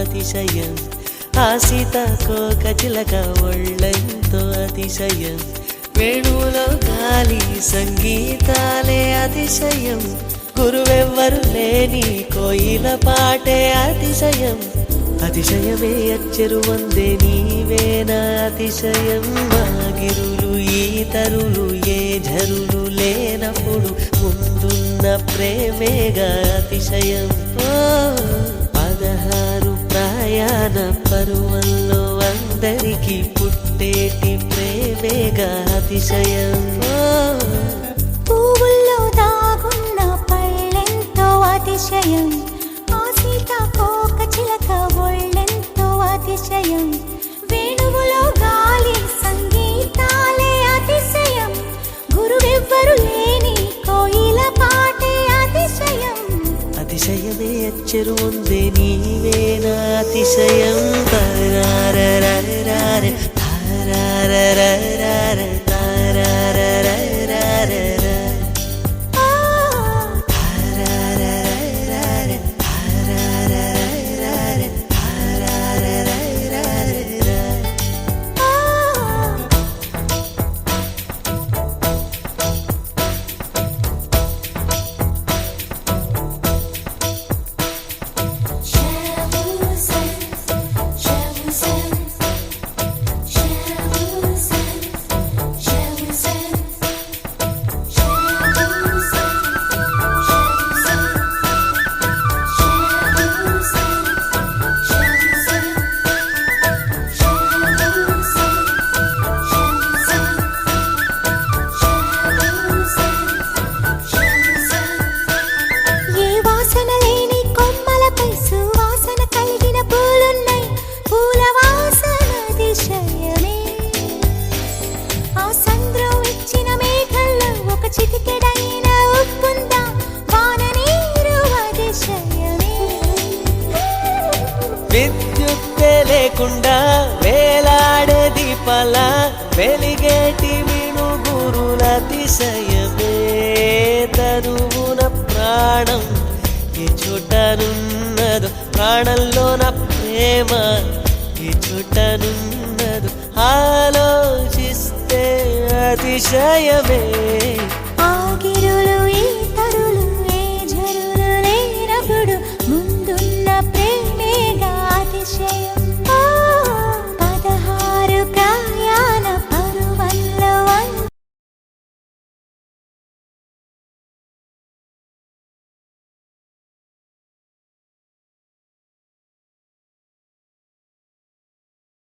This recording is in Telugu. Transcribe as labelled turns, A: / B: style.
A: అతిశయం. ఆ సీతాకోక చిలక ఒళ్ళెంతో అతిశయం. వేణువులో గాలి సంగీతాలే అతిశయం. గురువెవ్వరు లేని కోయిల పాటే అతిశయం. అతిశయమే అచ్చరు వందే నీవేనా అతిశయం. మాగిరులు ఈతరులు ఏ ఝరులు లేనప్పుడు ముందున్న ప్రేమేగా అతిశయం. పదహారు ప్రయాణ పరువల్లో అందరికీ పుట్టేటి ప్రేమేగా అతిశయం. ఓ
B: పువ్వుల్లో దాగున్న పళ్ళెంతో అతిశయం.
A: అతిశయమే అచ్చరు ఉందే నీవేనా అతిశయం. తారారరారరార, లేకుండా వేలాడే దీపాల వెలిగేటి మినుగురుల అతిశయమే. తరువున ప్రాణం ఏ చోటనున్నదో ప్రాణంలోన ప్రేమ ఏ చుట్టనున్నదు ఆలోచిస్తే అతిశయమే.
B: ఆగిరులు ఈ